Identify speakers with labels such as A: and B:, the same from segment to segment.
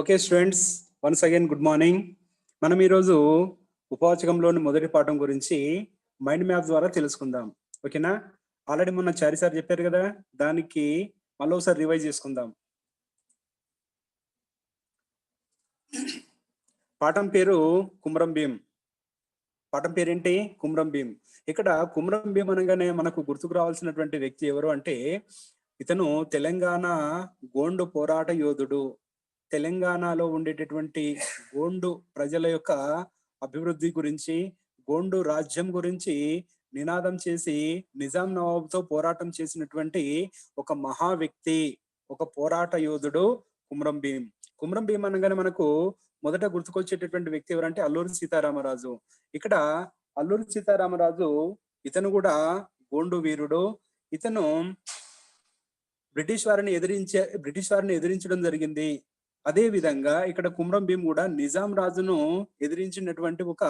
A: Okay students once again good morning మనం ఈరోజు ఉపవాచకంలోని మొదటి పాఠం గురించి మైండ్ మ్యాప్ ద్వారా తెలుసుకుందాం. ఓకేనా ఆల్రెడీ మొన్న చారి సార్ చెప్పారు కదా దానికి మళ్ళీ ఒకసారి రివైజ్ చేసుకుందాం. పాఠం పేరు కుమ్రం భీం పాఠం పేరేంటి? కుమ్రం భీం ఇక్కడ కుమ్రం భీం అనగానే మనకు గుర్తుకు రావాల్సినటువంటి వ్యక్తి ఎవరు అంటే ఇతను తెలంగాణ గోండు పోరాట యోధుడు. తెలంగాణలో ఉండేటటువంటి గోండు ప్రజల యొక్క అభివృద్ధి గురించి గోండు రాజ్యం గురించి నినాదం చేసి నిజాం నవాబుతో పోరాటం చేసినటువంటి ఒక మహా వ్యక్తి ఒక పోరాట యోధుడు కుమ్రం భీం కుమ్రం భీం అనగానే మనకు మొదట గుర్తుకొచ్చేటటువంటి వ్యక్తి ఎవరంటే అల్లూరి సీతారామరాజు. ఇక్కడ అల్లూరి సీతారామరాజు ఇతను కూడా గోండు వీరుడు. ఇతను బ్రిటిష్ వారిని ఎదిరించే బ్రిటిష్ వారిని ఎదిరించడం జరిగింది. అదే విధంగా ఇక్కడ కుమ్రం భీం కూడా నిజాం రాజును ఎదిరించినటువంటి ఒక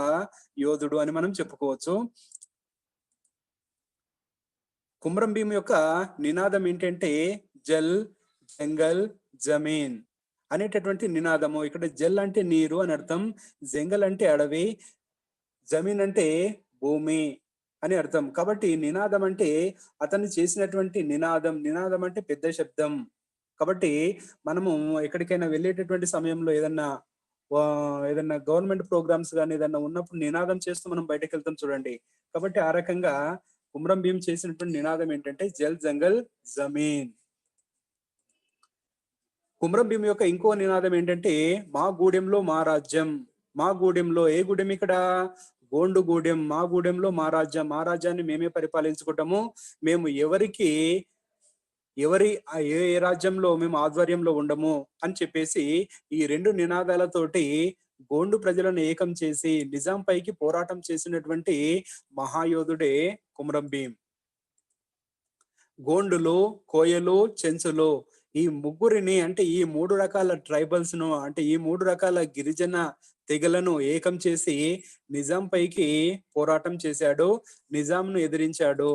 A: యోధుడు అని మనం చెప్పుకోవచ్చు. కుమ్రం భీం యొక్క నినాదం ఏంటంటే జల్ జంగల్ జమీన్ అనేటటువంటి నినాదము. ఇక్కడ జల్ అంటే నీరు అని అర్థం జంగల్ అంటే అడవి జమీన్ అంటే భూమి అని అర్థం. కాబట్టి నినాదం అంటే అతను చేసినటువంటి నినాదం. నినాదం అంటే పెద్ద శబ్దం. కాబట్టి మనము ఎక్కడికైనా వెళ్ళేటటువంటి సమయంలో ఏదన్నా ఏదన్నా గవర్నమెంట్ ప్రోగ్రామ్స్ కానీ ఏదన్నా ఉన్నప్పుడు నినాదం చేస్తూ మనం బయటకు వెళ్తాం చూడండి. కాబట్టి ఆ రకంగా కుమ్రం భీం చేసినటువంటి నినాదం ఏంటంటే జల్ జంగల్ జమీన్. కుమ్రం భీం యొక్క ఇంకో నినాదం ఏంటంటే మా గూడెంలో మా రాజ్యం. మా గూడెంలో ఏ గూడెం ఇక్కడ? గోండు గూడెం. మా గూడెంలో మా రాజ్యం. మా రాజ్యాన్ని మేమే పరిపాలించుకుంటాము. మేము ఎవరికి ఎవరి ఏ ఏ రాజ్యంలో మేము ఆధ్వర్యంలో ఉండము అని చెప్పేసి ఈ రెండు నినాదాలతోటి గోండు ప్రజలను ఏకం చేసి నిజాం పైకి పోరాటం చేసినటువంటి మహాయోధుడే కుమరం భీం గోండులు కోయలు చెంచులు ఈ ముగ్గురిని అంటే ఈ మూడు రకాల ట్రైబల్స్ను అంటే ఈ మూడు రకాల గిరిజన తెగలను ఏకం చేసి నిజాం పైకి పోరాటం చేశాడు నిజాంను ఎదిరించాడు.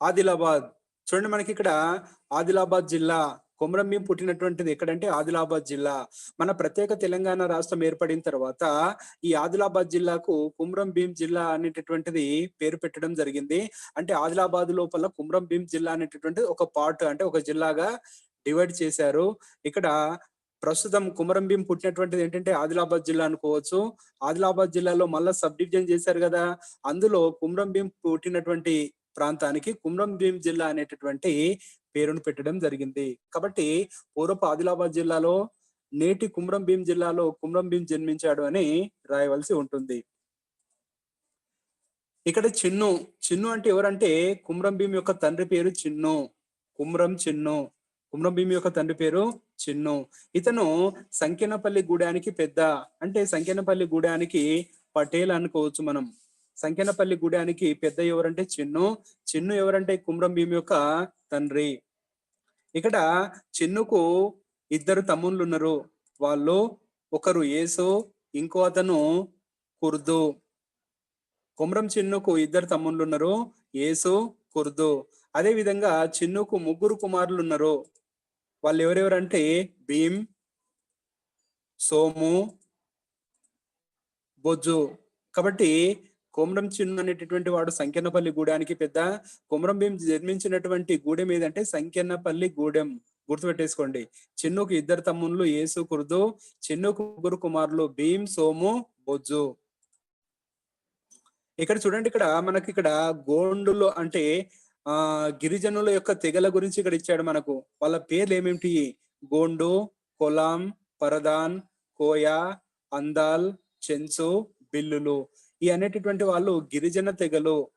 A: ఆదిలాబాద్ చూడండి మనకి ఇక్కడ ఆదిలాబాద్ జిల్లా కొమరంభీం పుట్టినటువంటిది ఎక్కడంటే ఆదిలాబాద్ జిల్లా. మన ప్రత్యేక తెలంగాణ రాష్ట్రం ఏర్పడిన తర్వాత ఈ ఆదిలాబాద్ జిల్లాకు కుమ్రం భీం జిల్లా అనేటటువంటిది పేరు పెట్టడం జరిగింది. అంటే ఆదిలాబాద్ లోపల కుమ్రం భీం జిల్లా అనేటటువంటిది ఒక పార్ట్ అంటే ఒక జిల్లాగా డివైడ్ చేశారు. ఇక్కడ ప్రస్తుతం కుమరం భీం పుట్టినటువంటిది ఏంటంటే ఆదిలాబాద్ జిల్లా అనుకోవచ్చు. ఆదిలాబాద్ జిల్లాలో మళ్ళా సబ్ డివిజన్ చేశారు కదా. అందులో కుమరం భీం పుట్టినటువంటి ప్రాంతానికి కుమ్రం భీం జిల్లా అనేటటువంటి పేరును పెట్టడం జరిగింది. కాబట్టి పూర్వపు ఆదిలాబాద్ జిల్లాలో నేటి కుమ్రం భీం జిల్లాలో కుమ్రం భీం జన్మించాడు అని రాయవలసి ఉంటుంది. ఇక్కడ చిన్ను చిన్ను అంటే ఎవరంటే కుమ్రం భీం యొక్క తండ్రి పేరు చిన్ను. కుమ్రం చిన్ను. కుమ్రం భీం యొక్క తండ్రి పేరు చిన్ను. ఇతను సంకెనపల్లి గూడానికి పెద్ద. అంటే సంకెనపల్లి గూడానికి పటేల్ అనుకోవచ్చు మనం. సంఖ్యనపల్లి గుడానికి పెద్ద ఎవరంటే చిన్ను. చిన్ను ఎవరంటే కుమ్రం భీమి యొక్క తండ్రి. ఇక్కడ చిన్నుకు ఇద్దరు తమ్ముళ్ళు ఉన్నారు. వాళ్ళు ఒకరు యేసు ఇంకో అతను కుర్దు. కుమ్రం చిన్నుకు ఇద్దరు తమ్ముళ్ళు ఉన్నారు. యేసు కుర్దు. అదే విధంగా చిన్నుకు ముగ్గురు కుమారులు ఉన్నారు. వాళ్ళు ఎవరెవరంటే భీమ్ సోము బొజ్జు. కాబట్టి కొమరం చిన్ను అనేటటువంటి వాడు సంకెన్నపల్లి గూడానికి పెద్ద కొమరం భీం జన్మించినటువంటి గూడెం ఏదంటే సంకెన్నపల్లి గూడెం. గుర్తుపెట్టేసుకోండి. చిన్నుకు ఇద్దరు తమ్ముళ్ళు ఏసు కుర్దు చిన్నుకు ముగ్గురు కుమారులు భీమ్ సోము బొజ్జు. ఇక్కడ చూడండి ఇక్కడ మనకి ఇక్కడ గోండులో అంటే ఆ గిరిజనుల యొక్క తెగల గురించి ఇక్కడ ఇచ్చాడు మనకు. వాళ్ళ పేర్లు ఏమేమిటి గోండు కొలాం పరదాన్ కోయా అందాల్ చెన్సు బిల్లులు. ఈ అనేటటువంటి వాళ్ళు గిరిజన తెగలు.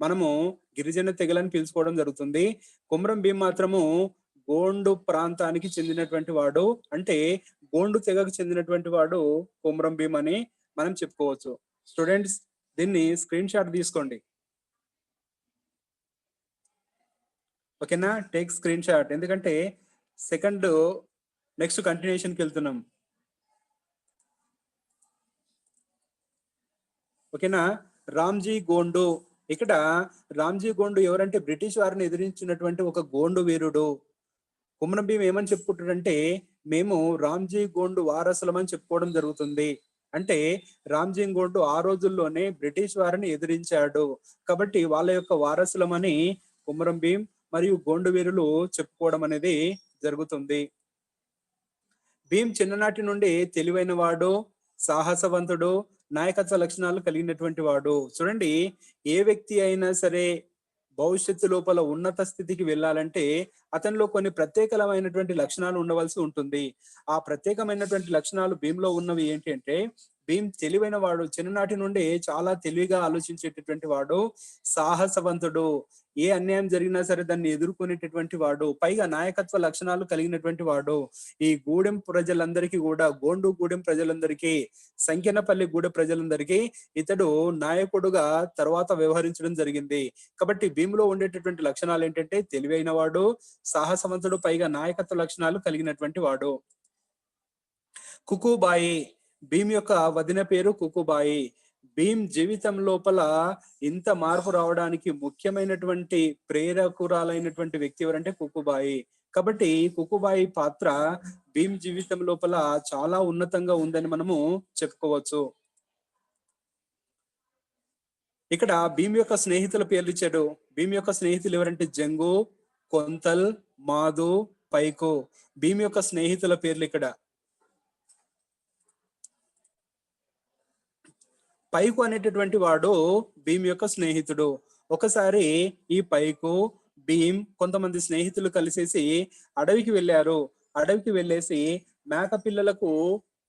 A: మనము గిరిజన తెగలని పిలుచుకోవడం జరుగుతుంది. కుమ్రం భీం మాత్రము గోండు ప్రాంతానికి చెందినటువంటి వాడు. అంటే గోండు తెగకు చెందినటువంటి వాడు కుమ్రం భీం అని మనం చెప్పుకోవచ్చు. స్టూడెంట్స్ దీన్ని స్క్రీన్ షాట్ తీసుకోండి. ఓకేనా? Take screen shot. ఎందుకంటే సెకండ్ నెక్స్ట్ కంటిన్యూషన్కి వెళ్తున్నాం. ఓకేనా? రామ్జీ గోండు. ఇక్కడ రామ్జీ గోండు ఎవరంటే బ్రిటిష్ వారిని ఎదిరించినటువంటి ఒక గోండు వీరుడు. కుమ్రం భీం ఏమని చెప్పుకుంటాడంటే మేము రామ్జీ గోండు వారసులం అని చెప్పుకోవడం జరుగుతుంది. అంటే రామ్జీ గోండు ఆ రోజుల్లోనే బ్రిటిష్ వారిని ఎదిరించాడు. కాబట్టి వాళ్ళ యొక్క వారసులమని కుమరం భీం మరియు గోండు వీరులు చెప్పుకోవడం అనేది జరుగుతుంది. భీం చిన్ననాటి నుండి తెలివైన వాడు సాహసవంతుడు నాయకత్వ లక్షణాలు కలిగినటువంటి వాడు. చూడండి ఏ వ్యక్తి అయినా సరే భవిష్యత్తు లోపల ఉన్నత స్థితికి వెళ్ళాలంటే అతనిలో కొన్ని ప్రత్యేకమైనటువంటి లక్షణాలు ఉండవలసి ఉంటుంది. ఆ ప్రత్యేకమైనటువంటి లక్షణాలు భీమ్లో ఉన్నవి ఏంటి అంటే భీమ్ తెలివైన వాడు చిన్ననాటి నుండి చాలా తెలివిగా ఆలోచించేటటువంటి వాడు సాహసవంతుడు. ఏ అన్యాయం జరిగినా సరే దాన్ని ఎదుర్కొనేటటువంటి వాడు పైగా నాయకత్వ లక్షణాలు కలిగినటువంటి వాడు. ఈ గూడెం ప్రజలందరికీ కూడా గోండు గూడెం ప్రజలందరికీ సంఖ్యనపల్లి గూడె ప్రజలందరికీ ఇతడు నాయకుడుగా తర్వాత వ్యవహరించడం జరిగింది. కాబట్టి భీములో ఉండేటటువంటి లక్షణాలు ఏంటంటే తెలివైన వాడు సాహసవంతుడు పైగా నాయకత్వ లక్షణాలు కలిగినటువంటి వాడు. కుకుబాయి భీమ్ యొక్క వదిన పేరు కుకుబాయి. భీమ్ జీవితం లోపల ఇంత మార్పు రావడానికి ముఖ్యమైనటువంటి ప్రేరకురాలైనటువంటి వ్యక్తి ఎవరంటే కుకుబాయి. కాబట్టి కుకుబాయి పాత్ర భీమ్ జీవితం లోపల చాలా ఉన్నతంగా ఉందని మనము చెప్పుకోవచ్చు. ఇక్కడ భీమ్ యొక్క స్నేహితుల పేర్లు ఇచ్చాడు. భీమ్ యొక్క స్నేహితులు ఎవరంటే జంగు కొంతల్ మాధు పైకు. భీమ్ యొక్క స్నేహితుల పేర్లు ఇక్కడ. పైకు అనేటటువంటి వాడు భీమ్ యొక్క స్నేహితుడు. ఒకసారి ఈ పైకు భీమ్ కొంతమంది స్నేహితులు కలిసేసి అడవికి వెళ్ళారు. అడవికి వెళ్ళేసి మేక పిల్లలకు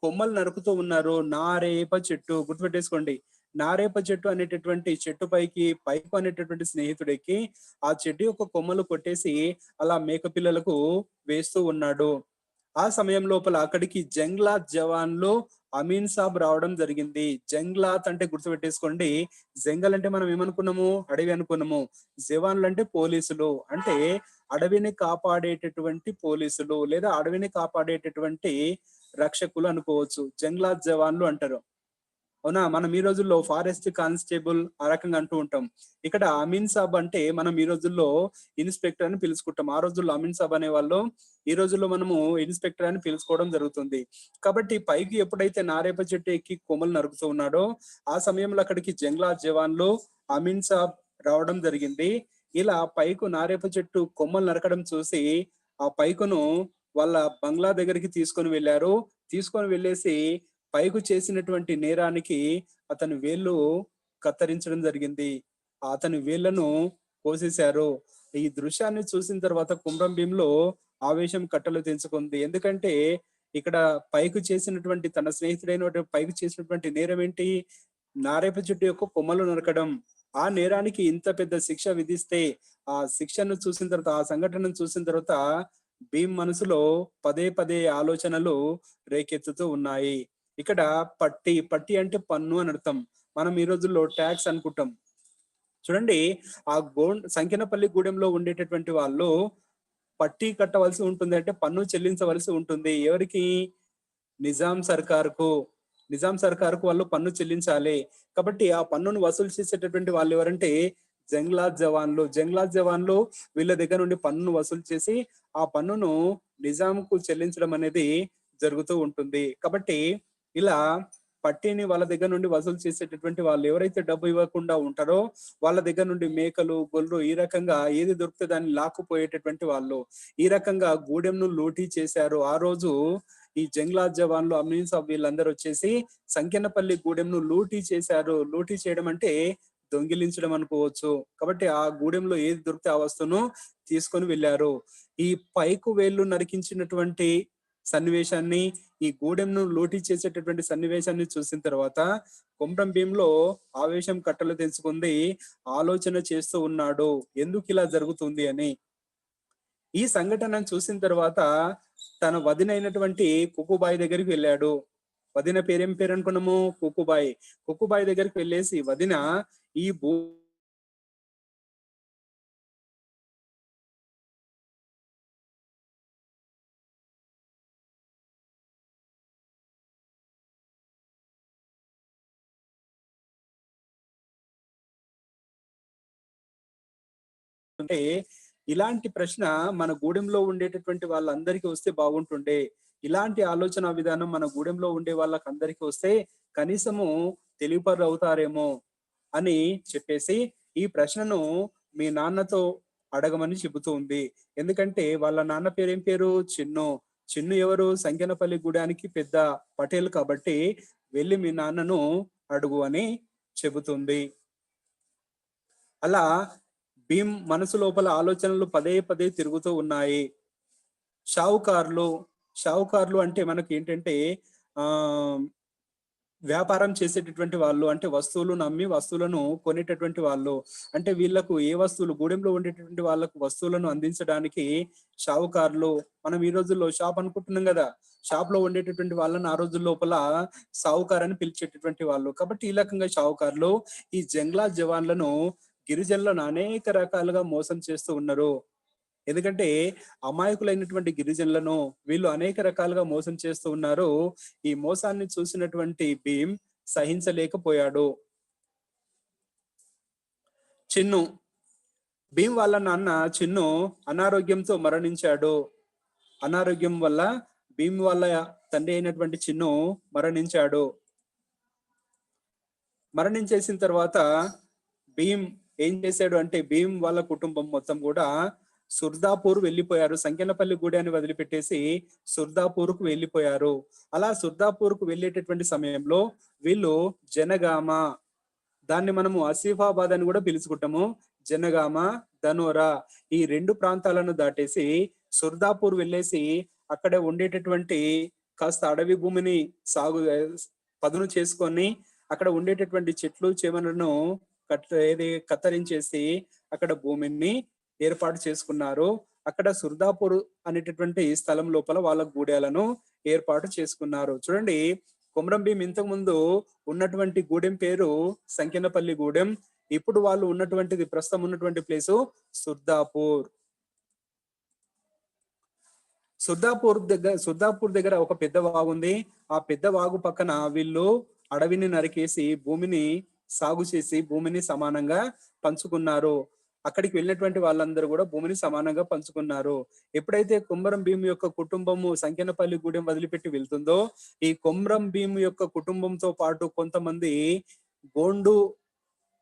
A: కొమ్మలు నరుకుతూ ఉన్నారు. నారేప చెట్టు గుర్తుపెట్టేసుకోండి. నారేప చెట్టు అనేటటువంటి చెట్టు పైకి పైకు అనేటటువంటి స్నేహితుడికి ఆ చెట్టు యొక్క కొమ్మలు కొట్టేసి అలా మేక పిల్లలకు వేస్తూ ఉన్నాడు. ఆ సమయం లోపల అక్కడికి జంగ్లా జవాన్లు అమీన్ సాబ్ రావడం జరిగింది. జంగ్లాత్ అంటే గుర్తుపెట్టేసుకోండి. జంగల్ అంటే మనం ఏమనుకున్నాము? అడవి అనుకున్నాము. జవాన్లు అంటే పోలీసులు. అంటే అడవిని కాపాడేటటువంటి పోలీసులు లేదా అడవిని కాపాడేటటువంటి రక్షకులు అనుకోవచ్చు. జంగ్లాత్ జవాన్లు అంటారు. అవునా? మనం ఈ రోజుల్లో ఫారెస్ట్ కానిస్టేబుల్ ఆ రకంగా అంటూ ఉంటాం. ఇక్కడ అమీన్ సాబ్ అంటే మనం ఈ రోజుల్లో ఇన్స్పెక్టర్ అని పిలుచుకుంటాం. ఆ రోజుల్లో అమీన్ సాబ్ అనే వాళ్ళు ఈ రోజుల్లో మనము ఇన్స్పెక్టర్ అని పిలుచుకోవడం జరుగుతుంది. కాబట్టి పైకి ఎప్పుడైతే నారేప చెట్టు ఎక్కి కొమ్మలు నరుకుతూ ఉన్నాడో ఆ సమయంలో అక్కడికి జంగ్లా జవాన్లు అమీన్ సాబ్ రావడం జరిగింది. ఇలా పైకు నారేప చెట్టు కొమ్మలు నరకడం చూసి ఆ పైకును వాళ్ళ బంగ్లా దగ్గరికి తీసుకొని వెళ్ళారు. తీసుకొని వెళ్ళేసి పైకు చేసినటువంటి నేరానికి అతని వేళ్ళు కత్తిరించడం జరిగింది. అతని వేళ్ళను కోసేశారు. ఈ దృశ్యాన్ని చూసిన తర్వాత కుమ్రం భీంలో ఆవేశం కట్టలు తెంచుకుంది. ఎందుకంటే ఇక్కడ పైకు చేసినటువంటి తన స్నేహితుడైన పైకు చేసినటువంటి నేరం ఏంటి? నారేప చెట్టు యొక్క కొమ్మలు నరకడం. ఆ నేరానికి ఇంత పెద్ద శిక్ష విధిస్తే ఆ శిక్షను చూసిన తర్వాత ఆ సంఘటనను చూసిన తర్వాత భీమ్ మనసులో పదే పదే ఆలోచనలు రేకెత్తుతూ ఉన్నాయి. ఇక్కడ పట్టి పట్టి అంటే పన్ను అని అర్థం. మనం ఈ రోజుల్లో ట్యాక్స్ అనుకుంటాం. చూడండి ఆ గో సంఖ్యనపల్లి గూడెంలో ఉండేటటువంటి వాళ్ళు పట్టి కట్టవలసి ఉంటుంది అంటే పన్ను చెల్లించవలసి ఉంటుంది. ఎవరికి? నిజాం సర్కార్కు. నిజాం సర్కార్కు వాళ్ళు పన్ను చెల్లించాలి. కాబట్టి ఆ పన్నును వసూలు చేసేటటువంటి వాళ్ళు ఎవరంటే జంగ్లాద్ జవాన్లు. జంగ్లాద్ జవాన్లు వీళ్ళ దగ్గర నుండి పన్నును వసూలు చేసి ఆ పన్నును నిజాంకు చెల్లించడం అనేది జరుగుతూ ఉంటుంది. కాబట్టి ఇలా పట్టీని వాళ్ళ దగ్గర నుండి వసూలు చేసేటటువంటి వాళ్ళు ఎవరైతే డబ్బు ఇవ్వకుండా ఉంటారో వాళ్ళ దగ్గర నుండి మేకలు గొర్రెలు ఈ రకంగా ఏది దొరికితే దాన్ని లాక్కుపోయేటటువంటి వాళ్ళు ఈ రకంగా గూడెంను లూటీ చేశారు. ఆ రోజు ఈ జంగ్లా జవాన్లు అమీన్స్ సాబ్ వీళ్ళందరూ వచ్చేసి సంఖ్యనపల్లి గూడెంను లూటీ చేశారు. లూటీ చేయడం అంటే దొంగిలించడం అనుకోవచ్చు. కాబట్టి ఆ గూడెంలో ఏది దొరికితే ఆ వస్తువును తీసుకొని వెళ్ళారు. ఈ పైకు వేళ్ళు నరికించినటువంటి సన్నివేశాన్ని ఈ గూడెంను లోటీ చేసేటటువంటి సన్నివేశాన్ని చూసిన తర్వాత కుమ్రం భీంలో ఆవేశం కట్టలు తెలుసుకుంది ఆలోచన చేస్తూ ఉన్నాడు. ఎందుకు ఇలా జరుగుతుంది అని. ఈ సంఘటనను చూసిన తర్వాత తన వదినైనటువంటి కుకుబాయి దగ్గరికి వెళ్ళాడు. వదిన పేరేం పేరు అనుకున్నాము? కుకుబాయి కుకుబాయి దగ్గరికి వెళ్ళేసి వదిన ఈ భూ అంటే ఇలాంటి ప్రశ్న మన గూడెంలో ఉండేటటువంటి వాళ్ళందరికీ వస్తే బాగుంటుండే. ఇలాంటి ఆలోచన విధానం మన గూడెంలో ఉండే వాళ్ళకి అందరికీ వస్తే కనీసము తెలివిపరులు అవుతారేమో అని చెప్పేసి ఈ ప్రశ్నను మీ నాన్నతో అడగమని చెబుతూ ఉంది. ఎందుకంటే వాళ్ళ నాన్న పేరు ఏం పేరు? చిన్ను. చిన్ను ఎవరు? సంఖ్యనపల్లి గూడానికి పెద్ద పటేల్ కాబట్టి వెళ్ళి మీ నాన్నను అడుగు అని చెబుతుంది. అలా భీమ్ మనసు లోపల ఆలోచనలు పదే పదే తిరుగుతూ ఉన్నాయి. షావుకారులు షావుకారులు అంటే మనకి ఏంటంటే ఆ వ్యాపారం చేసేటటువంటి వాళ్ళు అంటే వస్తువులు నమ్మి వస్తువులను కొనేటటువంటి వాళ్ళు అంటే వీళ్ళకు ఏ వస్తువులు గూడెంలో ఉండేటటువంటి వాళ్ళకు వస్తువులను అందించడానికి షావుకారులు మనం ఈ రోజుల్లో షాప్ అనుకుంటున్నాం కదా షాప్లో ఉండేటటువంటి వాళ్ళని ఆ రోజుల లోపల సావుకారని అని పిలిచేటటువంటి వాళ్ళు. కాబట్టి ఈ రకంగా షావుకారులు ఈ జంగ్లా జవాన్లను గిరిజనులను అనేక రకాలుగా మోసం చేస్తూ ఉన్నారు. ఎందుకంటే అమాయకులైనటువంటి గిరిజనులను వీళ్ళు అనేక రకాలుగా మోసం చేస్తూ ఉన్నారు. ఈ మోసాన్ని చూసినటువంటి భీమ్ సహించలేకపోయాడు. చిన్ను భీమ్ వాళ్ళ నాన్న చిన్ను అనారోగ్యంతో మరణించాడు. అనారోగ్యం వల్ల భీమ్ వాళ్ళ తండ్రి అయినటువంటి చిన్ను మరణించాడు. మరణించేసిన తర్వాత భీమ్ ఏం చేశాడు అంటే భీమ్ వాళ్ళ కుటుంబం మొత్తం కూడా సుర్దాపూర్ వెళ్ళిపోయారు. సంకెనపల్లి అని వదిలిపెట్టేసి సుర్దాపూర్కు వెళ్ళిపోయారు. అలా సుర్దాపూర్కు వెళ్ళేటటువంటి సమయంలో వీళ్ళు జనగామ దాన్ని మనము ఆసిఫాబాద్ అని కూడా పిలుచుకుంటాము. జనగామ ధనోరా ఈ రెండు ప్రాంతాలను దాటేసి సుర్దాపూర్ వెళ్ళేసి అక్కడ ఉండేటటువంటి కాస్త అడవి భూమిని సాగు పదును చేసుకొని అక్కడ ఉండేటటువంటి చెట్లు చేమలను కట్ ఏది కత్తిరించేసి అక్కడ భూమిని ఏర్పాటు చేసుకున్నారు. అక్కడ సుర్దాపూర్ అనేటటువంటి స్థలం లోపల వాళ్ళ గూడెలను ఏర్పాటు చేసుకున్నారు. చూడండి కొమరం భీం ఇంతకు ముందు ఉన్నటువంటి గూడెం పేరు సంకెనపల్లి గూడెం. ఇప్పుడు వాళ్ళు ఉన్నటువంటిది ప్రస్తుతం ఉన్నటువంటి ప్లేసు సుర్దాపూర్. సుర్దాపూర్ దగ్గర సుర్దాపూర్ దగ్గర ఒక పెద్ద వాగు ఉంది. ఆ పెద్ద వాగు పక్కన వీళ్ళు అడవిని నరికేసి భూమిని సాగు చేసి భూమిని సమానంగా పంచుకున్నారు. అక్కడికి వెళ్ళినటువంటి వాళ్ళందరూ కూడా భూమిని సమానంగా పంచుకున్నారు. ఎప్పుడైతే కుమ్మరం భీము యొక్క కుటుంబము సంఖ్యనపల్లి గూడెం వదిలిపెట్టి వెళ్తుందో ఈ కొమ్రం భీము యొక్క కుటుంబంతో పాటు కొంతమంది గోండు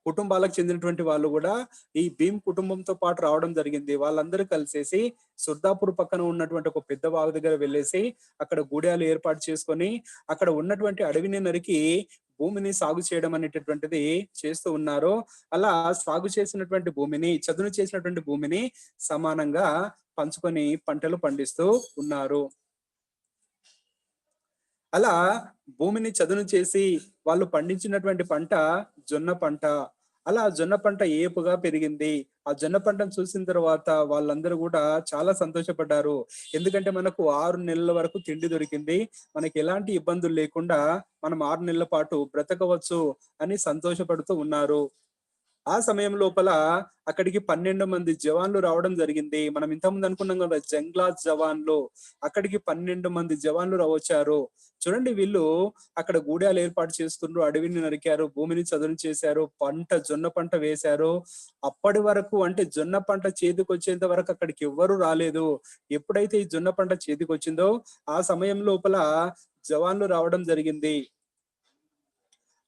A: కుటుంబాలకు చెందినటువంటి వాళ్ళు కూడా ఈ భీమ్ కుటుంబంతో పాటు రావడం జరిగింది. వాళ్ళందరూ కలిసేసి సుర్దాపూర్ పక్కన ఉన్నటువంటి ఒక పెద్ద వాగు దగ్గర వెళ్ళేసి అక్కడ గూడాలు ఏర్పాటు చేసుకొని అక్కడ ఉన్నటువంటి అడవిని నరికి భూమిని సాగు చేయడం అనేటటువంటిది చేస్తూ ఉన్నారు అలా సాగు చేసినటువంటి భూమిని చదును చేసినటువంటి భూమిని సమానంగా పంచుకొని పంటలు పండిస్తూ ఉన్నారు. అలా భూమిని చదును చేసి వాళ్ళు పండించినటువంటి పంట జొన్న పంట అలా జొన్న పంట ఏపుగా పెరిగింది. ఆ జొన్న పంటను చూసిన తర్వాత వాళ్ళందరూ కూడా చాలా సంతోషపడ్డారు. ఎందుకంటే మనకు ఆరు నెలల వరకు తిండి దొరికింది. మనకి ఎలాంటి ఇబ్బందులు లేకుండా మనం ఆరు నెలల పాటు బ్రతకవచ్చు అని సంతోషపడుతూ ఉన్నారు. ఆ సమయం లోపల అక్కడికి పన్నెండు మంది జవాన్లు రావడం జరిగింది. మనం ఇంతకుముందు అనుకున్నాం కదా జంగ్లా జవాన్లు. అక్కడికి పన్నెండు మంది జవాన్లు రావచ్చారు. చూడండి వీళ్ళు అక్కడ గూడాలు ఏర్పాటు చేస్తుండ్రు అడవిని నరికారు భూమిని చదును చేశారు పంట జొన్న పంట వేశారు. అప్పటి వరకు అంటే జొన్న పంట చేతికొచ్చేంత వరకు అక్కడికి ఎవ్వరు రాలేదు. ఎప్పుడైతే ఈ జొన్న పంట చేతికి వచ్చిందో ఆ సమయం లోపల జవాన్లు రావడం జరిగింది.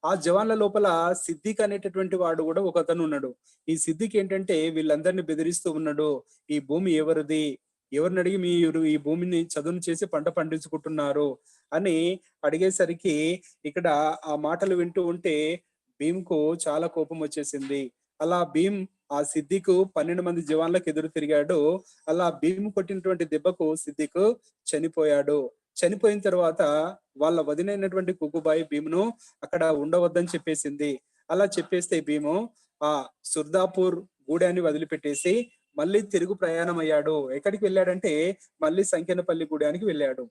A: ఆ జవాన్ల లోపల సిద్దిక్ అనేటటువంటి వాడు కూడా ఒక అతను ఉన్నాడు. ఈ సిద్దిక్ ఏంటంటే వీళ్ళందరినీ బెదిరిస్తూ ఉన్నాడు. ఈ భూమి ఎవరిది? ఎవరిని అడిగి మీరు ఈ భూమిని చదును చేసి పంట పండించుకుంటున్నారు? అని అడిగేసరికి ఇక్కడ ఆ మాటలు వింటూ ఉంటే భీమ్కు చాలా కోపం వచ్చేసింది. అలా భీమ్ ఆ సిద్దికు పన్నెండు మంది జవాన్లకు ఎదురు తిరిగాడు. అలా భీమ్ కొట్టినటువంటి దెబ్బకు సిద్దిక్ చనిపోయాడు. చనిపోయిన తర్వాత వాళ్ళ వదినైనటువంటి కుకుబాయి భీమును అక్కడ ఉండవద్దని చెప్పేసింది. అలా చెప్పేస్తే భీము ఆ సుర్దాపూర్ గూడాన్ని వదిలిపెట్టేసి మళ్ళీ తిరుగు ప్రయాణం అయ్యాడు ఎక్కడికి వెళ్ళాడంటే మళ్ళీ సంఖ్యనపల్లి గూడానికి వెళ్ళాడు.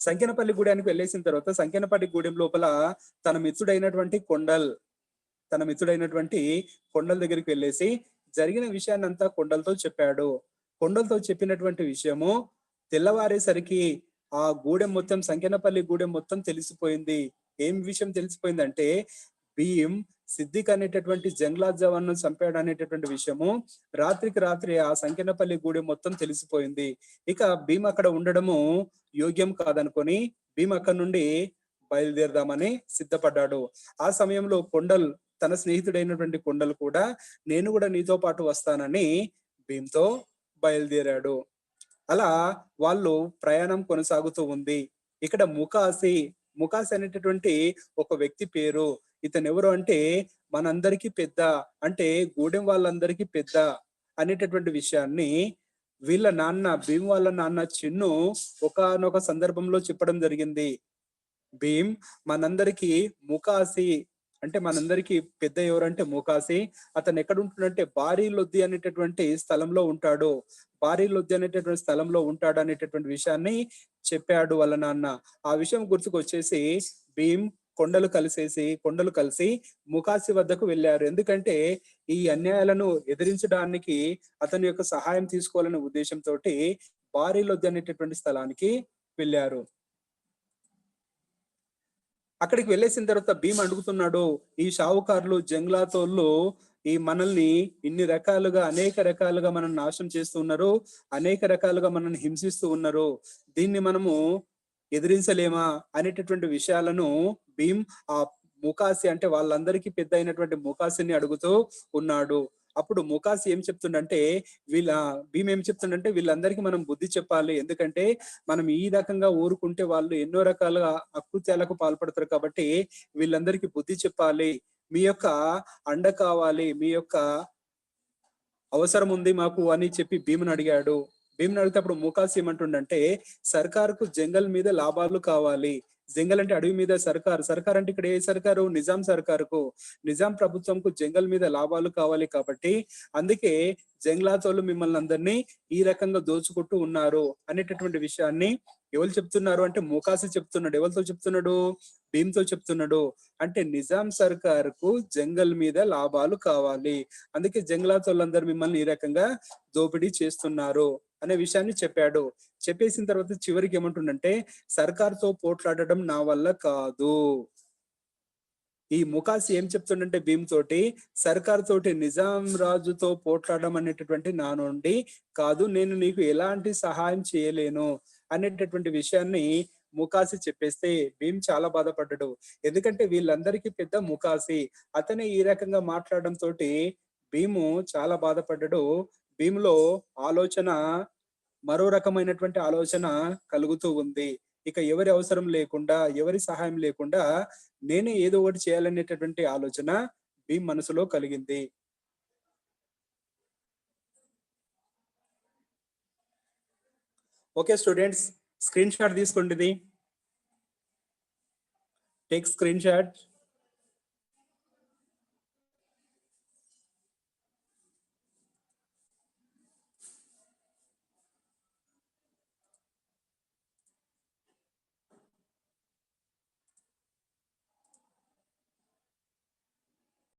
A: సంఖ్యనపల్లి గూడానికి వెళ్ళేసిన తర్వాత సంఖ్యనపల్లి గూడెం లోపల తన మిత్రుడైనటువంటి కొండల్ తన మిత్రుడైనటువంటి కొండల దగ్గరికి వెళ్ళేసి జరిగిన విషయాన్ని అంతా కొండలతో చెప్పాడు. కొండలతో చెప్పినటువంటి విషయము తెల్లవారేసరికి ఆ గూడెం మొత్తం సంఖ్యనపల్లి గూడెం మొత్తం తెలిసిపోయింది. ఏం విషయం తెలిసిపోయిందంటే భీం సిద్దిక్ అనేటటువంటి జంగ్లాత్ జవాన్ను చంపాడు అనేటటువంటి విషయము రాత్రికి రాత్రి ఆ సంకెనపల్లి గూడెం మొత్తం తెలిసిపోయింది. ఇక భీం అక్కడ ఉండడము యోగ్యం కాదనుకొని భీం అక్కడ నుండి బయలుదేరదామని సిద్ధపడ్డాడు. ఆ సమయంలో కొండల్ తన స్నేహితుడైనటువంటి కొండలు కూడా నేను కూడా నీతో పాటు వస్తానని భీంతో బయలుదేరాడు. అలా వాళ్ళు ప్రయాణం కొనసాగుతూ ఉంది. ఇక్కడ ముకాసి ముకాసి అనేటటువంటి ఒక వ్యక్తి పేరు. ఇతను ఎవరు అంటే మనందరికీ పెద్ద అంటే గూడెం వాళ్ళందరికీ పెద్ద అనేటటువంటి విషయాన్ని వీళ్ళ నాన్న భీమ్ వాళ్ళ నాన్న చిన్ను ఒకనొక సందర్భంలో చెప్పడం జరిగింది. భీమ్ మనందరికీ ముకాసి అంటే మనందరికీ పెద్ద ఎవరంటే ముకాసి. అతను ఎక్కడ ఉంటుందంటే భారీ లొద్ది అనేటటువంటి స్థలంలో ఉంటాడు. భారీ లొద్ది అనేటటువంటి స్థలంలో ఉంటాడు అనేటటువంటి విషయాన్ని చెప్పాడు వాళ్ళ నాన్న ఆ విషయం గుర్తుకొచ్చేసి భీం భీమ్ కొండలు కలిసేసి కొండలు కలిసి ముకాసి వద్దకు వెళ్ళారు. ఎందుకంటే ఈ అన్యాయాలను ఎదిరించడానికి అతని యొక్క సహాయం తీసుకోవాలనే ఉద్దేశంతో భారీ లొద్ది అనేటటువంటి స్థలానికి వెళ్ళారు. అక్కడికి వెళ్ళేసిన తర్వాత భీమ్ అడుగుతున్నాడు ఈ షావుకారులు జంగ్లాతోళ్ళు ఈ మనల్ని ఇన్ని రకాలుగా అనేక రకాలుగా మనం నాశనం చేస్తూ ఉన్నారు అనేక రకాలుగా మనల్ని హింసిస్తూ ఉన్నారు. దీన్ని మనము ఎదిరించలేమా? అనేటటువంటి విషయాలను భీమ్ ఆ ముకాసి అంటే వాళ్ళందరికీ పెద్ద అయినటువంటి ముకాసిని అడుగుతూ ఉన్నాడు. అప్పుడు ముకాసి ఏం చెప్తుండంటే వీళ్ళ భీమ్ ఏం చెప్తుండంటే వీళ్ళందరికీ మనం బుద్ధి చెప్పాలి. ఎందుకంటే మనం ఈ రకంగా ఊరుకుంటే వాళ్ళు ఎన్నో రకాలుగా అకృత్యాలకు పాల్పడతారు కాబట్టి వీళ్ళందరికీ బుద్ధి చెప్పాలి. మీ యొక్క అండ కావాలి. మీ యొక్క అవసరం ఉంది మాకు అని చెప్పి భీముని అడిగాడు. భీముని అడిగితే అప్పుడు ముకాసి ఏమంటుండంటే సర్కారుకు జంగల్ మీద లాభాలు కావాలి. జంగల్ అంటే అడవి మీద సర్కారు. సర్కార్ అంటే ఇక్కడ ఏ సర్కారు? నిజాం సర్కారుకు. నిజాం ప్రభుత్వంకు జంగల్ మీద లాభాలు కావాలి కాబట్టి అందుకే జంగ్లాతోళ్ళు మిమ్మల్ని అందరినీ ఈ రకంగా దోచుకుంటూ ఉన్నారు అనేటటువంటి విషయాన్ని ఎవరు చెప్తున్నారు అంటే మోకాసి చెప్తున్నాడు. ఎవరితో చెప్తున్నాడు? భీమ్తో చెప్తున్నాడు. అంటే నిజాం సర్కారుకు జంగల్ మీద లాభాలు కావాలి. అందుకే జంగ్లాతోళ్ళందరూ మిమ్మల్ని ఈ రకంగా దోపిడీ చేస్తున్నారు. అనే విషయాన్ని చెప్పాడు. చెప్పేసిన తర్వాత చివరికి ఏమంటుండంటే సర్కార్తో పోట్లాడడం నా వల్ల కాదు. ఈ ముకాసి ఏం చెప్తుండంటే భీమ్ తోటి సర్కార్ తోటి నిజాం రాజుతో పోట్లాడడం అనేటటువంటి నా నుండి కాదు నేను నీకు ఎలాంటి సహాయం చేయలేను. అనేటటువంటి విషయాన్ని ముఖాసి చెప్పేస్తే భీమ్ చాలా బాధపడ్డాడు. ఎందుకంటే వీళ్ళందరికీ పెద్ద ముఖాసి. అతనే ఈ రకంగా మాట్లాడడం తోటి భీము చాలా బాధపడ్డాడు. భీములో ఆలోచన మరో రకమైనటువంటి ఆలోచన కలుగుతూ ఉంది. ఇక ఎవరి అవసరం లేకుండా ఎవరి సహాయం లేకుండా నేనే ఏదో ఒకటి చేయాలనేటటువంటి ఆలోచన భీమ్ మనసులో కలిగింది. ఓకే స్టూడెంట్స్ స్క్రీన్ షాట్ తీసుకోండి టేక్ స్క్రీన్ షాట్.